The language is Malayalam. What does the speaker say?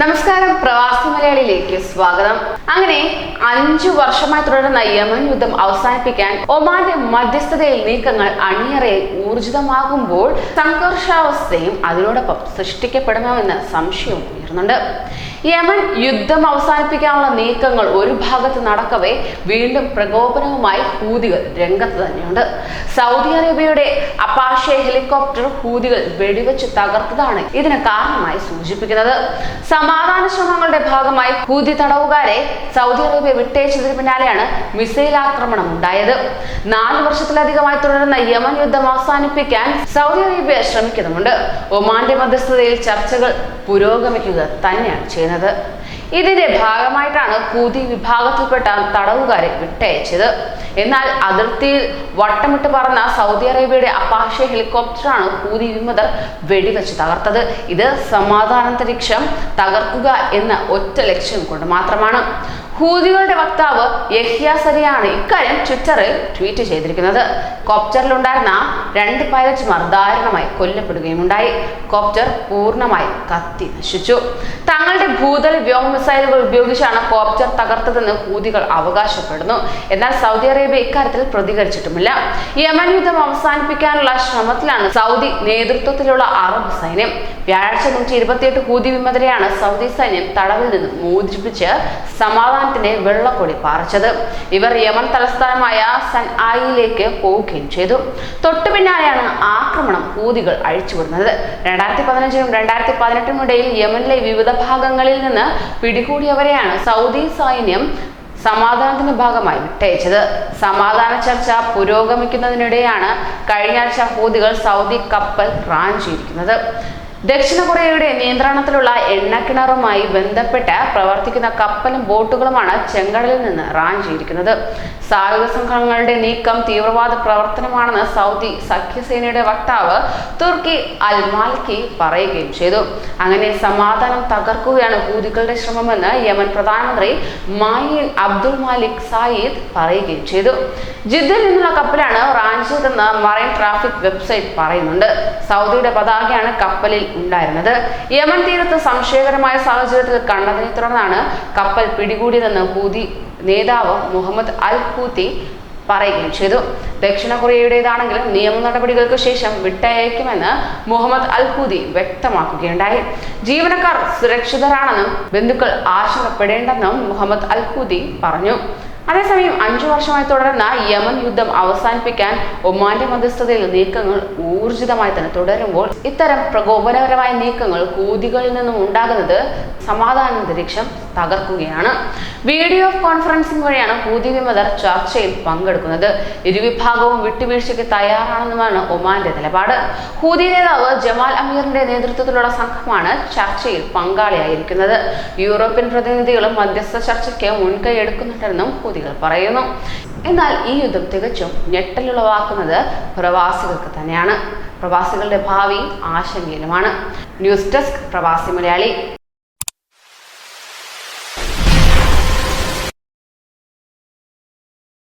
നമസ്കാരം. പ്രവാസി മലയാളിയിലേക്ക് സ്വാഗതം. അങ്ങനെ അഞ്ചു വർഷമായി തുടരുന്ന യമൻ യുദ്ധം അവസാനിപ്പിക്കാൻ ഒമാന്റെ മധ്യസ്ഥതയിൽ നീക്കങ്ങൾ അണിയറയിൽ ഊർജിതമാകുമ്പോൾ സംഘർഷാവസ്ഥയും അതിനോടൊപ്പം സൃഷ്ടിക്കപ്പെടുമെന്ന് സംശയവും ഉയർന്നുണ്ട്. യമൻ യുദ്ധം അവസാനിപ്പിക്കാനുള്ള നീക്കങ്ങൾ ഒരു ഭാഗത്ത് നടക്കവേ വീണ്ടും പ്രകോപനവുമായി ഹൂതികൾ രംഗത്ത് തന്നെയുണ്ട്. സൗദി അറേബ്യയുടെ അപാഷെ ഹെലികോപ്റ്റർ ഹൂതികൾ വെടിവെച്ച് തകർത്തതാണ് ഇതിന് കാരണമായി സൂചിപ്പിക്കുന്നത്. സമാധാന ശ്രമങ്ങളുടെ ഭാഗമായി ഹൂതി തടവുകാരെ സൗദി അറേബ്യ വിട്ടയച്ചതിന് പിന്നാലെയാണ് മിസൈൽ ആക്രമണം ഉണ്ടായത്. നാല് വർഷത്തിലധികമായി തുടരുന്ന യമൻ യുദ്ധം അവസാനിപ്പിക്കാൻ സൗദി അറേബ്യ ശ്രമിക്കുന്നുമുണ്ട്. ഒമാന്റെ മധ്യസ്ഥതയിൽ ചർച്ചകൾ പുരോഗമിക്കുക തന്നെയാണ് ചെയ്യുന്നത്. ഇതിന്റെ ഭാഗമായിട്ടാണ് കൂതി വിഭാഗത്തിൽപ്പെട്ട തടവുകാരെ വിട്ടയച്ചത്. എന്നാൽ അതിർത്തിയിൽ വട്ടമിട്ട് പറന്ന സൗദി അറേബ്യയുടെ അപ്പാഷ ഹെലികോപ്റ്ററാണ് കൂതി വിമതർ വെടിവെച്ച് തകർത്തത്. ഇത് സമാധാനാന്തരീക്ഷം തകർക്കുക എന്ന ഒറ്റ ലക്ഷ്യം കൊണ്ട് മാത്രമാണ്. ഹൂതികളുടെ വക്താവ് യഹ്യ സരിയാണ് ഇക്കാര്യം ട്വിറ്ററിൽ ട്വീറ്റ് ചെയ്തിരിക്കുന്നത്. കോപ്റ്ററിലുണ്ടായിരുന്ന രണ്ട് പൈലറ്റുമാർ ദാരുണമായി കൊല്ലപ്പെടുകയും ഉണ്ടായി കോപ്റ്റർ പൂർണമായി കത്തി നശിച്ചു. തങ്ങളുടെ ഭൂതൽ വ്യോമ മിസൈലുകൾ ഉപയോഗിച്ചാണ് കോപ്റ്റർ തകർത്തതെന്ന് ഹൂതികൾ അവകാശപ്പെടുന്നു. എന്നാൽ സൗദി അറേബ്യ ഇക്കാര്യത്തിൽ പ്രതികരിച്ചിട്ടുമില്ല. യമൻ യുദ്ധം അവസാനിപ്പിക്കാനുള്ള ശ്രമത്തിലാണ് സൗദി നേതൃത്വത്തിലുള്ള അറബ് സൈന്യം. വ്യാഴാഴ്ച നൂറ്റി ഇരുപത്തിയെട്ട് ഹൂതി വിമതരെയാണ് സൗദി സൈന്യം തടവിൽ നിന്ന് മോചിപ്പിച്ച് സമാധാനത്തിന്റെ വെള്ളക്കൊടി പാറിച്ചത്. ഇവർ യമൻ തലസ്ഥാനമായ സൻ ആയിലേക്ക് പോവുകയും ചെയ്തു. തൊട്ടു പിന്നാലെയാണ് ആക്രമണം ഹൂതികൾ അഴിച്ചുവിടുന്നത്. രണ്ടായിരത്തി പതിനഞ്ചിനും രണ്ടായിരത്തി പതിനെട്ടിനും ഇടയിൽ യമനിലെ വിവിധ ഭാഗങ്ങളിൽ നിന്ന് പിടികൂടിയവരെയാണ് സൗദി സൈന്യം സമാധാനത്തിന്റെ ഭാഗമായി വിട്ടയച്ചത്. സമാധാന ചർച്ച പുരോഗമിക്കുന്നതിനിടെയാണ് കഴിഞ്ഞ ആഴ്ച ഹൂതികൾ സൗദി കപ്പൽ റാഞ്ചിയിരിക്കുന്നത്. ദക്ഷിണ കൊറിയയുടെ നിയന്ത്രണത്തിലുള്ള എണ്ണക്കിണറുമായി ബന്ധപ്പെട്ട് പ്രവർത്തിക്കുന്ന കപ്പലും ബോട്ടുകളുമാണ് ചെങ്കടലിൽ നിന്ന് റാഞ്ചിയിരിക്കുന്നത് സായുധ സംഘങ്ങളുടെ നീക്കം തീവ്രവാദ പ്രവർത്തനമാണെന്ന് സൗദി സഖ്യസേനയുടെ വക്താവ് തുർക്കി അൽ മാൽക്കി പറയുകയും ചെയ്തു. അങ്ങനെ സമാധാനം തകർക്കുകയാണ് ഹൂതികളുടെ ശ്രമമെന്ന് യമൻ പ്രധാനമന്ത്രി മായിൻ അബ്ദുൾ മാലിക് സായിദ് പറയുകയും ചെയ്തു. ജിദ്ദയിൽ നിന്നുള്ള കപ്പലാണ് റാഞ്ചിയതെന്ന് മറൈൻ ട്രാഫിക് വെബ്സൈറ്റ് പറയുന്നുണ്ട്. സൗദിയുടെ പതാകയാണ് കപ്പലിൽ ഉണ്ടായിരുന്നത്. യമൻ തീരത്ത് സംശയകരമായ സാഹചര്യത്തിൽ കണ്ടതിനെ തുടർന്നാണ് കപ്പൽ പിടികൂടിയതെന്ന് ഹൂതി നേതാവ് മുഹമ്മദ് അൽ ഹൂത്തി പറയുകയും ചെയ്തു. ദക്ഷിണ കൊറിയയുടേതാണെങ്കിലും നിയമ നടപടികൾക്ക് ശേഷം വിട്ടയക്കുമെന്ന് മുഹമ്മദ് അൽ ഹൂദി വ്യക്തമാക്കുകയുണ്ടായി. ജീവനക്കാർ സുരക്ഷിതരാണെന്നും ബന്ധുക്കൾ ആശങ്കപ്പെടേണ്ടെന്നും മുഹമ്മദ് അൽ ഹൂദി പറഞ്ഞു. അതേസമയം അഞ്ചു വർഷമായി തുടരുന്ന യമൻ യുദ്ധം അവസാനിപ്പിക്കാൻ ഒമാന്റെ മധ്യസ്ഥതയിൽ നീക്കങ്ങൾ ഊർജിതമായി തന്നെ തുടരുമ്പോൾ ഇത്തരം പ്രകോപനപരമായ നീക്കങ്ങൾ കൂതികളിൽ നിന്നും ഉണ്ടാകുന്നത് സമാധാനാന്തരീക്ഷം തകർക്കുകയാണ്. വീഡിയോ കോൺഫറൻസിംഗ് വഴിയാണ് ഹൂതി വിമതർ ചർച്ചയിൽ പങ്കെടുക്കുന്നത്. ഇരുവിഭാഗവും വിട്ടുവീഴ്ചയ്ക്ക് തയ്യാറാണെന്നുമാണ് ഒമാന്റെ നിലപാട്. ഹൂതി നേതാവ് ജമാൽ അമീറിന്റെ നേതൃത്വത്തിലുള്ള സംഘമാണ് ചർച്ചയിൽ പങ്കാളിയായിരിക്കുന്നത്. യൂറോപ്യൻ പ്രതിനിധികളും മധ്യസ്ഥ ചർച്ചയ്ക്ക് മുൻകൈ എടുക്കുന്നുണ്ടെന്നും ഹൂതികൾ പറയുന്നു. എന്നാൽ ഈ യുദ്ധം തികച്ചും ഞെട്ടലുളവാക്കുന്നത് പ്രവാസികൾക്ക് തന്നെയാണ്. പ്രവാസികളുടെ ഭാവി ആശങ്കയിലുമാണ് ന്യൂസ് ഡെസ്ക് പ്രവാസി മലയാളി.